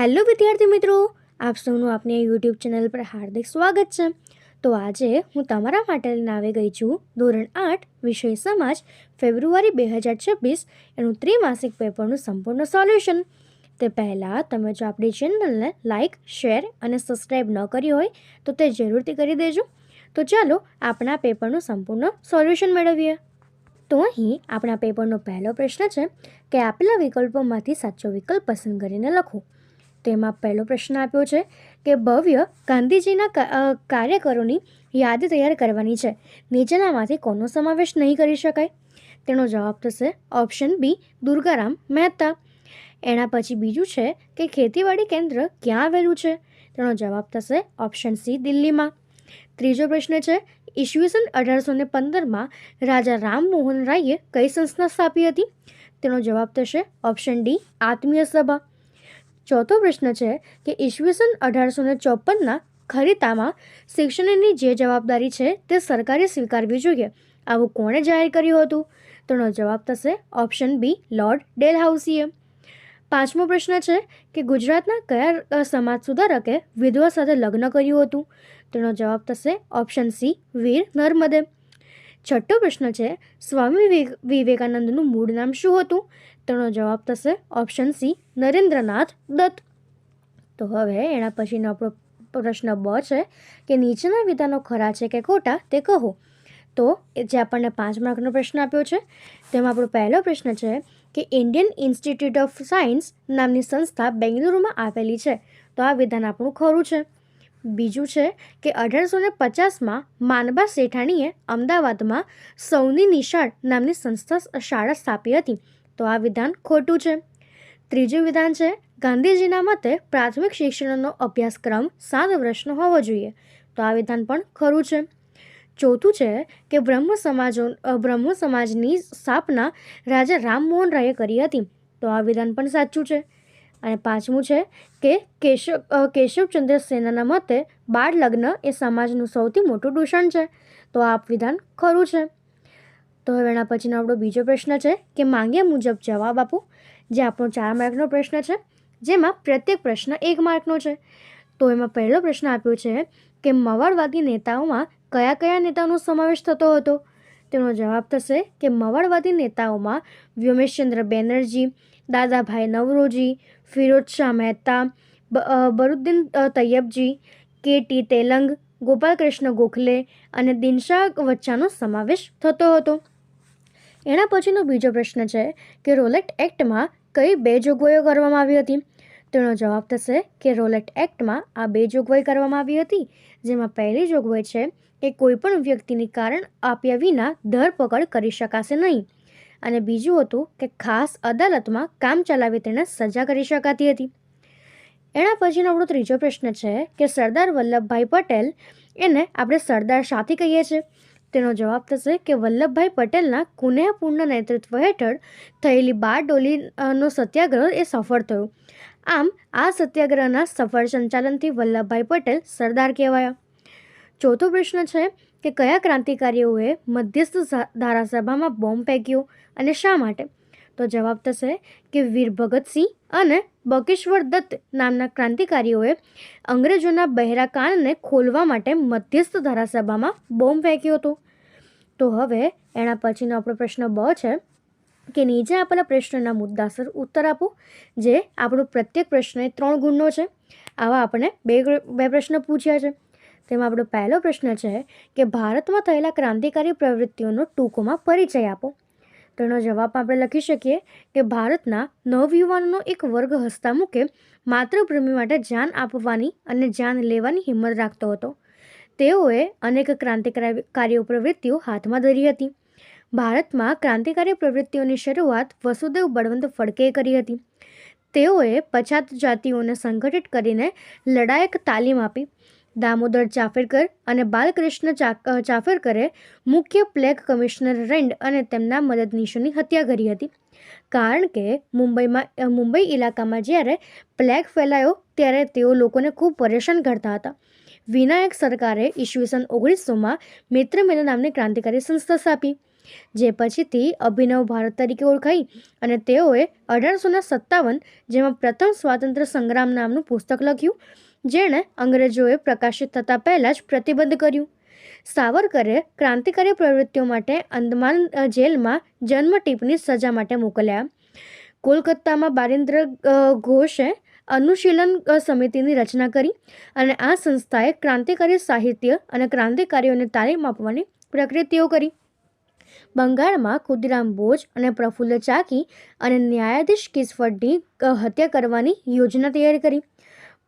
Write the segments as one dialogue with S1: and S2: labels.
S1: Hello વિદ્યાર્થી મિત્રો, આપ સૌનું આપની યુટ્યુબ ચેનલ પર હાર્દિક સ્વાગત છે. તો આજે હું તમારા માટે લઈને આવી ગઈ છું ધોરણ આઠ, વિષય સમાજ, ફેબ્રુઆરી બે હજાર છવ્વીસ, એનું ત્રિમાસિક પેપરનું સંપૂર્ણ સોલ્યુશન. તે પહેલાં તમે જો આપણી ચેનલને લાઇક શેર અને સબસ્ક્રાઈબ ન કરી હોય, તો તે જરૂરથી કરી દેજો. તો ચાલો આપણા પેપરનું સંપૂર્ણ સોલ્યુશન મેળવીએ. તો અહીં આપણા પેપરનો પહેલો પ્રશ્ન છે કે આપેલા વિકલ્પોમાંથી સાચો વિકલ્પ પસંદ કરીને લખો. તેમાં પહેલો પ્રશ્ન આપ્યો છે કે ભવ્ય ગાંધીજીના કાર્યકરોની યાદી તૈયાર કરવાની છે. નીચેનામાંથી કોનો સમાવેશ નહીં કરી શકાય? તેનો જવાબ થશે ઓપ્શન બી, દુર્ગારામ મહેતા. એના પછી બીજું છે કે ખેતીવાડી કેન્દ્ર ક્યાં આવેલું છે? તેનો જવાબ થશે ઓપ્શન સી, દિલ્હીમાં. ત્રીજો પ્રશ્ન છે, ઈસવીસન અઢારસો ને પંદરમાં રાજા રામમોહન રાયે કઈ સંસ્થા સ્થાપી હતી? તેનો જવાબ થશે ઓપ્શન ડી, આત્મીય સભા. ચોથો પ્રશ્ન છે કે ઈસવીસન અઢારસો ને ચોપનના ખરીતામાં શિક્ષણની જે જવાબદારી છે તે સરકારે સ્વીકારવી જોઈએ. આવું કોણે જાહેર કર્યું હતું? તેનો જવાબ થશે ઓપ્શન બી લોર્ડ ડેલહાઉસીએ. પાંચમો પ્રશ્ન છે કે ગુજરાતના કયા સમાજ સુધારકે વિધવા સાથે લગ્ન કર્યું હતું? તેનો જવાબ થશે ઓપ્શન સી વીર નર્મદે. છઠ્ઠો પ્રશ્ન છે સ્વામી વિવેકાનંદનું મૂળ નામ શું હતું? તેનો જવાબ થશે ઓપ્શન સી નરેન્દ્રનાથ દત્ત. તો હવે એના પછીનો આપણો પ્રશ્ન બ છે કે નીચેના વિધાનો ખરા છે કે ખોટા તે કહો. તો જે આપણને પાંચ માર્કનો પ્રશ્ન આપ્યો છે, તેમાં આપણો પહેલો પ્રશ્ન છે કે ઇન્ડિયન ઇન્સ્ટિટ્યૂટ ઓફ સાયન્સ નામની સંસ્થા બેંગલુરુમાં આવેલી છે. તો આ વિધાન આપણું ખરું છે. બીજું છે કે અઢારસો ને પચાસમાં માનબા શેઠાણીએ અમદાવાદમાં સૌની નિશાળ નામની સંસ્થા શાળા સ્થાપી હતી. તો આ વિધાન ખોટું છે. ત્રીજું વિધાન છે, ગાંધીજીના મતે પ્રાથમિક શિક્ષણનો અભ્યાસક્રમ સાત વર્ષનો હોવો જોઈએ. તો આ વિધાન પણ ખરું છે. ચોથું છે કે બ્રહ્મ સમાજો, બ્રહ્મ સમાજની સ્થાપના રાજા રામમોહન રાયે કરી હતી. તો આ વિધાન પણ સાચું છે. અને પાંચમું છે કે કેશવ, કેશવચંદ્ર સેનાના મતે બાળ લગ્ન એ સમાજનું સૌથી મોટું દૂષણ છે. તો આ વિધાન ખરું છે. તો હવે એના પછીનો આપણો બીજો પ્રશ્ન છે કે માંગ્યા મુજબ જવાબ આપો, જે આપણો ચાર માર્કનો પ્રશ્ન છે, જેમાં પ્રત્યેક પ્રશ્ન એક માર્કનો છે. તો એમાં પહેલો પ્રશ્ન આપ્યો છે કે મવાળવાદી નેતાઓમાં કયા કયા નેતાઓનો સમાવેશ થતો હતો? તેનો જવાબ થશે કે મવાળવાદી નેતાઓમાં વ્યોમેશચંદ્ર બેનર્જી, દાદાભાઈ નવરોજી, ફિરોજ શાહ મહેતા બરુદ્દીન તૈયબજી, કે ટી તેલંગ, ગોપાલકૃષ્ણ ગોખલે અને દિનશા વચ્ચાનો સમાવેશ થતો હતો. એના પછીનો બીજો પ્રશ્ન છે કે રોલેટ એક્ટમાં કઈ બે જોગવાઈઓ કરવામાં આવી હતી? તેનો જવાબ થશે કે રોલેટ એક્ટમાં આ બે જોગવાઈ કરવામાં આવી હતી, જેમાં પહેલી જોગવાઈ છે કે કોઈપણ વ્યક્તિની કારણ આપ્યા વિના ધરપકડ કરી શકાશે નહીં, અને બીજું હતું કે ખાસ અદાલતમાં કામ ચલાવી તેને સજા કરી શકાતી હતી. એના પછીનો આપણો ત્રીજો પ્રશ્ન છે કે સરદાર વલ્લભભાઈ પટેલ એને આપણે સરદાર સાથી કહીએ છીએ. તેનો જવાબ થશે કે વલ્લભભાઈ પટેલના કુનેહપૂર્ણ નેતૃત્વ હેઠળ થયેલી બારડોલીનો સત્યાગ્રહ એ સફળ થયો. આમ, આ સત્યાગ્રહના સફળ સંચાલનથી વલ્લભભાઈ પટેલ સરદાર કહેવાયા. ચોથો પ્રશ્ન છે કે કયા ક્રાંતિકારીઓએ મધ્યસ્થ ધારાસભામાં બોમ્બ ફેંક્યો અને શા માટે? તો જવાબ થશે કે વીર ભગતસિંહ અને બકેશ્વર દત્ત નામના ક્રાંતિકારીઓએ અંગ્રેજોના બહેરા કાનને ખોલવા માટે મધ્યસ્થ ધારાસભામાં બોમ્બ ફેંક્યો હતો. તો હવે એના પછીનો આપણો પ્રશ્ન બ છે કે નીચે આપેલા પ્રશ્નના મુદ્દાસર ઉત્તર આપો, જે આપણો પ્રત્યેક પ્રશ્ન ત્રણ ગુણનો છે. આવા આપણે બે બે પ્રશ્ન પૂછ્યા છે. તેમાં આપણો પહેલો પ્રશ્ન છે કે ભારતમાં થયેલા ક્રાંતિકારી પ્રવૃત્તિઓનો ટૂંકમાં પરિચય આપો. તો એનો જવાબ આપણે લખી શકીએ કે ભારતના નવયુવાનોનો એક વર્ગ હસતા મૂકે માતૃભૂમિ માટે જાન આપવાની અને જાન લેવાની હિંમત રાખતો હતો. તેઓએ અનેક ક્રાંતિકારી પ્રવૃત્તિઓ હાથમાં ધરી હતી. ભારતમાં ક્રાંતિકારી પ્રવૃત્તિઓની શરૂઆત વસુદેવ બળવંત ફડકેએ કરી હતી. તેઓએ પછાત જાતિઓને સંગઠિત કરીને લડાયક તાલીમ આપી. દામોદર ચાફેરકર અને બાલકૃષ્ણ ચાફેરકરે મુખ્ય પ્લેગ કમિશનર રેન્ડ અને તેમના મદદનીશોની હત્યા કરી હતી. કારણ કે મુંબઈમાં મુંબઈ ઇલાકામાં જ્યારે પ્લેગ ફેલાયો ત્યારે તેઓ લોકોને ખૂબ પરેશાન કરતા હતા. વિનાયક સરકારે ઈસવીસન ઓગણીસોમાં મિત્ર મેલા નામની ક્રાંતિકારી સંસ્થા સ્થાપી, જે પછીથી અભિનવ ભારત તરીકે ઓળખાઈ અને તેઓએ અઢારસોના સત્તાવન જેમાં પ્રથમ સ્વાતંત્ર્ય સંગ્રામ નામનું પુસ્તક લખ્યું. જેણે અંગ્રેજોએ પ્રકાશિત થતાં પહેલાં જ પ્રતિબંધ કર્યું. સાવરકરે ક્રાંતિકારી પ્રવૃત્તિઓ માટે અંદમાન જેલમાં જન્મ ટીપની સજા માટે મોકલ્યા. કોલકાતામાં બારિન્દ્ર ઘોષે અનુશીલન સમિતિની રચના કરી અને આ સંસ્થાએ ક્રાંતિકારી સાહિત્ય અને ક્રાંતિકારીઓને તાલીમ આપવાની પ્રકૃતિઓ કરી. બંગાળમાં ખુદીરામ બોઝ અને પ્રફુલ્લ ચાકી અને ન્યાયાધીશ કિસ્વડની હત્યા કરવાની યોજના તૈયાર કરી.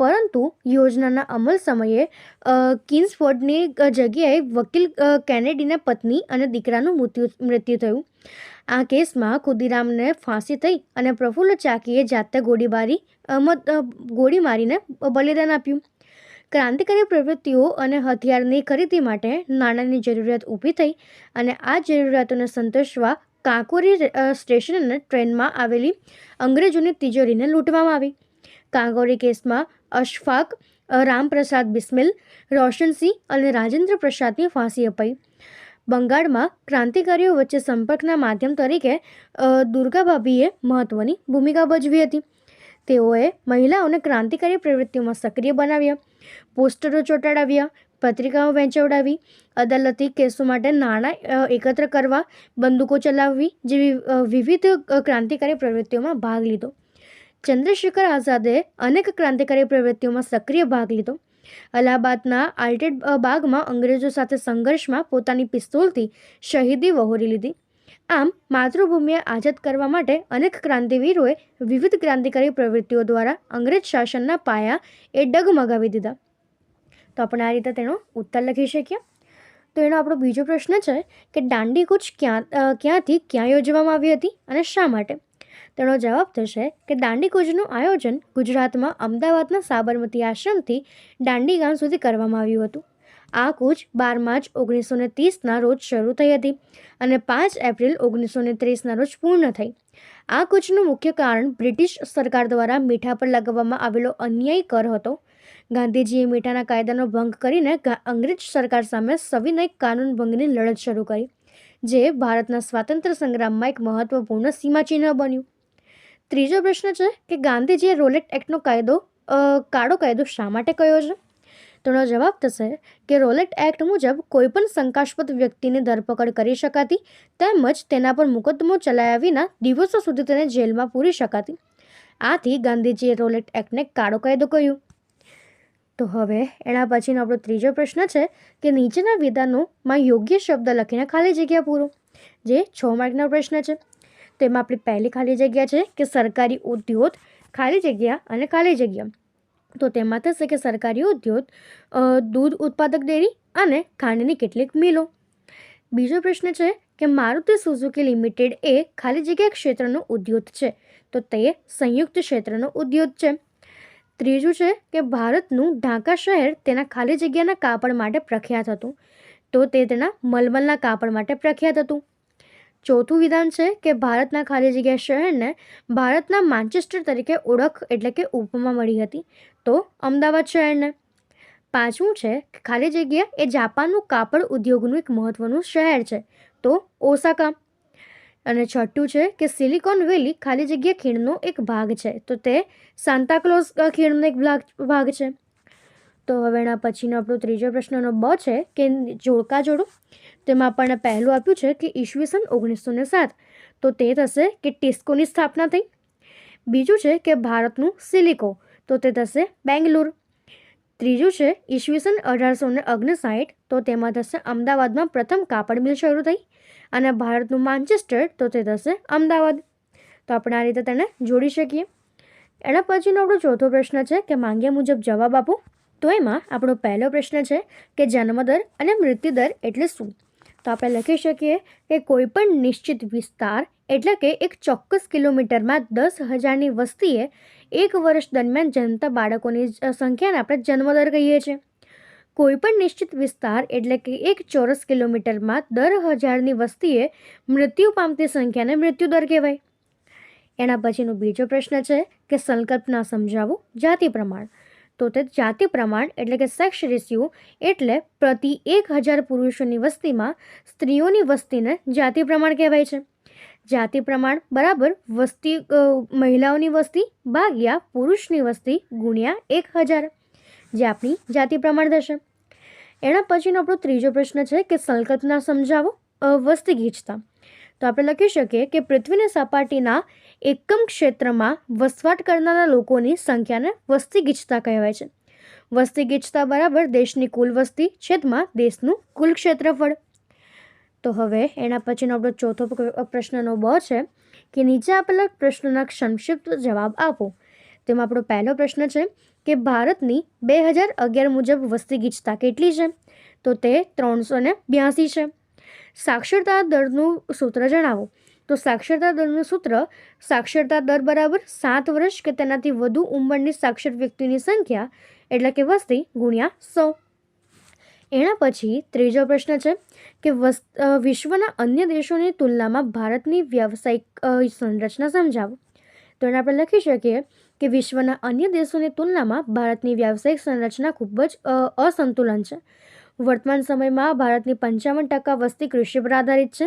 S1: પરંતુ યોજનાના અમલ સમયે કિન્સફોર્ડની જગ્યાએ વકીલ કેનેડીના પત્ની અને દીકરાનું મૃત્યુ મૃત્યુ થયું. આ કેસમાં ખુદીરામને ફાંસી થઈ અને પ્રફુલ્લ ચાકીએ જાતે ગોળીબારી ગોળી મારીને બલિદાન આપ્યું. ક્રાંતિકારી પ્રવૃત્તિઓ અને હથિયારની ખરીદી માટે નાણાંની જરૂરિયાત ઊભી થઈ અને આ જરૂરિયાતોને સંતોષવા કાંકોરી સ્ટેશન અને ટ્રેનમાં આવેલી અંગ્રેજોની તિજોરીને લૂંટવામાં આવી. કાંકોરી કેસમાં અશફાક, રામપ્રસાદ બિસ્મિલ, રોશનસિંહ અને રાજેન્દ્ર પ્રસાદની ફાંસી અપાઈ. બંગાળમાં ક્રાંતિકારીઓ વચ્ચે સંપર્કના માધ્યમ તરીકે દુર્ગાભાભીએ મહત્ત્વની ભૂમિકા ભજવી હતી. તેઓએ મહિલાઓને ક્રાંતિકારી પ્રવૃત્તિઓમાં સક્રિય બનાવ્યા, પોસ્ટરો ચોંટાડાવ્યા પત્રિકાઓ વહેંચવડાવી, અદાલતી કેસો માટે નાણાં એકત્ર કરવા, બંદૂકો ચલાવવી જેવી વિવિધ ક્રાંતિકારી પ્રવૃત્તિઓમાં ભાગ લીધો. ચંદ્રશેખર આઝાદે અનેક ક્રાંતિકારી પ્રવૃત્તિઓમાં સક્રિય ભાગ લીધો. અલ્હાબાદના આલ્ટેડ બાગમાં અંગ્રેજો સાથે સંઘર્ષમાં પોતાની પિસ્તોલથી શહીદી વહોરી લીધી. આમ માતૃભૂમિએ આઝાદ કરવા માટે અનેક ક્રાંતિવીરોએ વિવિધ ક્રાંતિકારી પ્રવૃત્તિઓ દ્વારા અંગ્રેજ શાસનના પાયા એ ડગમગાવી દીધા. તો આપણે આ રીતે તેનો ઉત્તર લખી શકીએ? તો એનો આપણો બીજો પ્રશ્ન છે કે દાંડી કૂચ ક્યાં ક્યાંથી ક્યાં યોજવામાં આવી હતી અને શા માટે? તેનો જવાબ થશે કે દાંડી કૂચનું આયોજન ગુજરાતમાં અમદાવાદના સાબરમતી આશ્રમથી દાંડી ગામ સુધી કરવામાં આવ્યું હતું. આ કૂચ બાર માર્ચ ઓગણીસો ને ત્રીસના રોજ શરૂ થઈ હતી અને પાંચ એપ્રિલ ઓગણીસો ને ત્રીસના રોજ પૂર્ણ થઈ. આ કૂચનું મુખ્ય કારણ બ્રિટિશ સરકાર દ્વારા મીઠા પર લગાવવામાં આવેલો અન્યાયી કર હતો. ગાંધીજીએ મીઠાના કાયદાનો ભંગ કરીને અંગ્રેજ સરકાર સામે સવિનય કાનૂન ભંગની લડત શરૂ કરી. જે ભારતના સ્વાતંત્ર્ય સંગ્રામમાં એક મહત્વપૂર્ણ સીમાચિહ્ન બન્યું. ત્રીજો પ્રશ્ન છે કે ગાંધીજીએ રોલેટ એક્ટનો કાયદો કાળો કાયદો શા માટે કયો છે? તેનો જવાબ થશે કે રોલેટ એક્ટ મુજબ કોઈપણ શંકાસ્પદ વ્યક્તિની ધરપકડ કરી શકાતી તેમજ તેના પર મુકદ્દમો ચલાવ્યા વિના દિવસો સુધી તેને જેલમાં પૂરી શકાતી. આથી ગાંધીજીએ રોલેટ એક્ટને કાળો કાયદો કહ્યું. તો હવે એના પછીનો આપણો ત્રીજો પ્રશ્ન છે કે નીચેના વિધાનોમાં યોગ્ય શબ્દ લખીને ખાલી જગ્યા પૂરો. જે છ માર્કનો પ્રશ્ન છે. તેમાં આપણી પહેલી ખાલી જગ્યા છે કે સરકારી ઉદ્યોગ ખાલી જગ્યા અને ખાલી જગ્યા. તો તેમાં થશે કે સરકારી ઉદ્યોગ દૂધ ઉત્પાદક ડેરી અને ખાંડની કેટલીક મિલો. બીજો પ્રશ્ન છે કે મારુતિ સુઝુકી લિમિટેડ એ ખાલી જગ્યા ક્ષેત્રનો ઉદ્યોગ છે. તો તે સંયુક્ત ક્ષેત્રનો ઉદ્યોગ છે. ત્રીજું છે કે ભારતનું ઢાકા શહેર તેના ખાલી જગ્યાના કાપડ માટે પ્રખ્યાત હતું, તો તે તેના મલમલના કાપડ માટે પ્રખ્યાત હતું. ચોથું વિધાન છે કે ભારતના ખાલી જગ્યા શહેરને ભારતના માન્ચેસ્ટર તરીકે ઓળખ એટલે કે ઉપમા મળી હતી, તો અમદાવાદ શહેરને. પાંચમું છે કે ખાલી જગ્યા એ જાપાનનું કાપડ ઉદ્યોગનું એક મહત્ત્વનું શહેર છે, તો ઓસાકા. અને છઠ્ઠું છે કે સિલિકોન વેલી ખાલી જગ્યા ખીણનો એક ભાગ છે. તો તે સાંતાક્લોઝ ખીણનો એક ભાગ ભાગ છે. તો હવે એના પછીનો આપણો ત્રીજો પ્રશ્નનો બ છે કે જોડકા જોડો. તેમાં આપણને પહેલું આપ્યું છે કે ઈસવીસન ઓગણીસો ને સાત. તો તે થશે કે ટિસ્કોની સ્થાપના થઈ. બીજું છે કે ભારતનું સિલિકો. તો તે થશે બેંગ્લોર. ત્રીજું છે ઈસવીસન અઢારસો ને ઓગણસાઠ. તો તેમાં થશે અમદાવાદમાં પ્રથમ કાપડ મિલ શરૂ થઈ. અને ભારતનું માન્ચેસ્ટર તો તે થશે અમદાવાદ. તો આપણે આ રીતે તેને જોડી શકીએ. એના પછીનો આપણો ચોથો પ્રશ્ન છે કે માંગ્યા મુજબ જવાબ આપો. તો એમાં આપણો પહેલો પ્રશ્ન છે કે જન્મદર અને મૃત્યુદર એટલે શું? તો આપણે લખી શકીએ કે કોઈપણ નિશ્ચિત વિસ્તાર એટલે કે એક ચોક્કસ કિલોમીટરમાં દસ હજારની વસ્તીએ એક વર્ષ દરમિયાન જન્મતા બાળકોની સંખ્યાને આપણે જન્મદર કહીએ છીએ. કોઈપણ નિશ્ચિત વિસ્તાર એટલે કે એક ચોરસ કિલોમીટરમાં દર હજારની વસ્તીએ મૃત્યુ પામતી સંખ્યાને મૃત્યુદર કહેવાય. એના પછીનો બીજો પ્રશ્ન છે કે સંકલ્પના સમજાવો જાતિ પ્રમાણ. તો તે જાતિ પ્રમાણ એટલે કે સેક્સ રેશિયો એટલે પ્રતિ એક હજાર પુરુષોની વસ્તીમાં સ્ત્રીઓની વસ્તીને જાતિ પ્રમાણ કહેવાય છે. જાતિ પ્રમાણ બરાબર વસ્તી મહિલાઓની વસ્તી ભાગ્યા પુરુષની વસ્તી ગુણ્યા એક હજાર. જે આપણી જાતિ પ્રમાણ થશે. એના પછીનો આપણો ત્રીજો પ્રશ્ન છે કે સંકલ્પના સમજાવો વસ્તી ગીચતા. તો આપણે લખી શકીએ કે પૃથ્વીની સપાટીના એકમ ક્ષેત્રમાં વસવાટ કરનારા લોકોની સંખ્યાને વસ્તી ગીચતા કહેવાય છે. વસ્તી ગીચતા બરાબર દેશની કુલ વસ્તી છેદમાં દેશનું કુલ ક્ષેત્રફળ. તો હવે એના પછીનો આપણો ચોથો પ્રશ્નનો બ છે કે નીચે આપેલા પ્રશ્નોના સંક્ષિપ્ત જવાબ આપો. તેમાં આપણો પહેલો પ્રશ્ન છે કે ભારતની બે હજાર અગિયાર મુજબ વસ્તી ગીચતા કેટલી છે? તો તે ત્રણસો ને બ્યાસી છે. સાક્ષરતા દરનું સૂત્ર જણાવો. તો સાક્ષરતા દરનું સૂત્ર, સાક્ષરતા દર બરાબર સાત વર્ષ કે તેનાથી વધુ ઉંમરની સાક્ષર વ્યક્તિની સંખ્યા એટલે કે વસ્તી ગુણ્યા સો. એના પછી ત્રીજો પ્રશ્ન છે કે વિશ્વના અન્ય દેશોની તુલનામાં ભારતની વ્યાવસાયિક સંરચના સમજાવો. તો એને આપણે લખી શકીએ કે વિશ્વના અન્ય દેશોની તુલનામાં ભારતની વ્યાવસાયિક સંરચના ખૂબ જ અસંતુલન છે. વર્તમાન સમયમાં ભારતની પંચાવન ટકા વસ્તી કૃષિ પર આધારિત છે,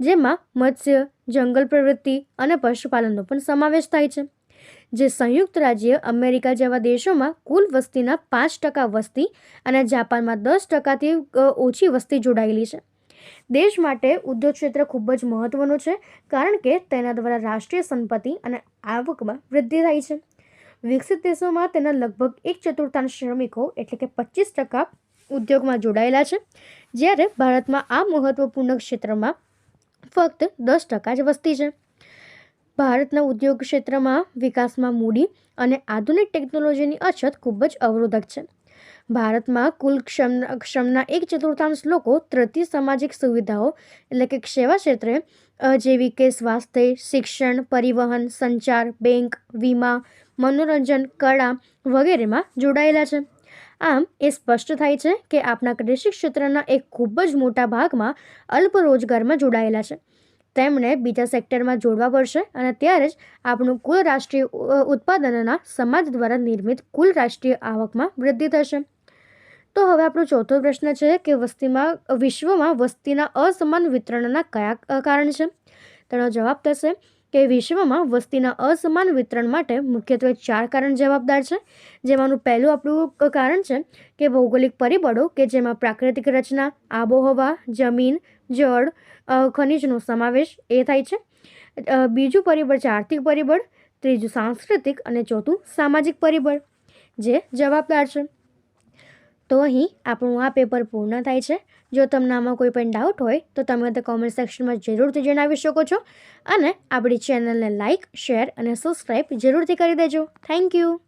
S1: જેમાં મત્સ્ય, જંગલ પ્રવૃત્તિ અને પશુપાલનનો પણ સમાવેશ થાય છે. જે સંયુક્ત રાજ્ય અમેરિકા જેવા દેશોમાં કુલ વસ્તીના પાંચ ટકા વસ્તી અને જાપાનમાં દસ ટકાથી ઓછી વસ્તી જોડાયેલી છે. દેશ માટે ઉદ્યોગ ક્ષેત્ર ખૂબ જ મહત્વનું છે, કારણ કે તેના દ્વારા રાષ્ટ્રીય સંપત્તિ અને આવકમાં વૃદ્ધિ થાય છે. વિકસિત દેશોમાં તેના લગભગ એક ચતુર્થાંશ શ્રમિકો એટલે કે પચીસ ટકા ઉદ્યોગમાં જોડાયેલા છે. જ્યારે ભારતમાં આ મહત્વપૂર્ણ ક્ષેત્રમાં ફક્ત દસ ટકા જ વસ્તી છે. ભારતના ઉદ્યોગ ક્ષેત્રમાં વિકાસમાં મૂડી અને આધુનિક ટેકનોલોજીની અછત ખૂબ જ અવરોધક છે. ભારતમાં કુલ ક્ષમ શ્રમના એક ચતુર્થાંશ લોકો તૃતીય સામાજિક સુવિધાઓ એટલે કે સેવા ક્ષેત્રે જેવી કે સ્વાસ્થ્ય, શિક્ષણ, પરિવહન, સંચાર, બેંક, વીમા મનોરંજન, કળા વગેરેમાં જોડાયેલા છે. આમ, એ સ્પષ્ટ થાય છે કે આપણા કૃષિ ક્ષેત્રના એક ખૂબ જ મોટા ભાગમાં અલ્પ રોજગારમાં જોડાયેલા છે. તેમણે બીજા સેક્ટરમાં જોડવા પડશે અને ત્યારે જ આપણું કુલ રાષ્ટ્રીય ઉત્પાદનના સમાજ દ્વારા નિર્મિત કુલ રાષ્ટ્રીય આવકમાં વૃદ્ધિ થશે. તો હવે આપણો ચોથો પ્રશ્ન છે કે વસ્તીમાં, વિશ્વમાં વસ્તીના અસમાન વિતરણના કયા કારણ છે? તેનો જવાબ થશે કે વિશ્વમાં વસ્તીના અસમાન વિતરણ માટે મુખ્યત્વે ચાર કારણ જવાબદાર છે. જેમાંનું પહેલું આપણું કારણ છે કે ભૌગોલિક પરિબળો કે જેમાં પ્રાકૃતિક રચના, આબોહવા, જમીન, જળ ખનિજનો સમાવેશ એ થાય છે. બીજું પરિબળ છે આર્થિક પરિબળ, ત્રીજું સાંસ્કૃતિક અને ચોથું સામાજિક પરિબળ, જે જવાબદાર છે. તો અહીં આપણું આ પેપર પૂર્ણ થાય છે. જો તમને આમાં કોઈ પણ ડાઉટ હોય, તો તમે તે કોમેન્ટ સેક્શનમાં જરૂરથી જણાવી શકો છો. અને આપણી ચેનલને લાઇક શેર અને સબસ્ક્રાઈબ જરૂરથી કરી દેજો. Thank you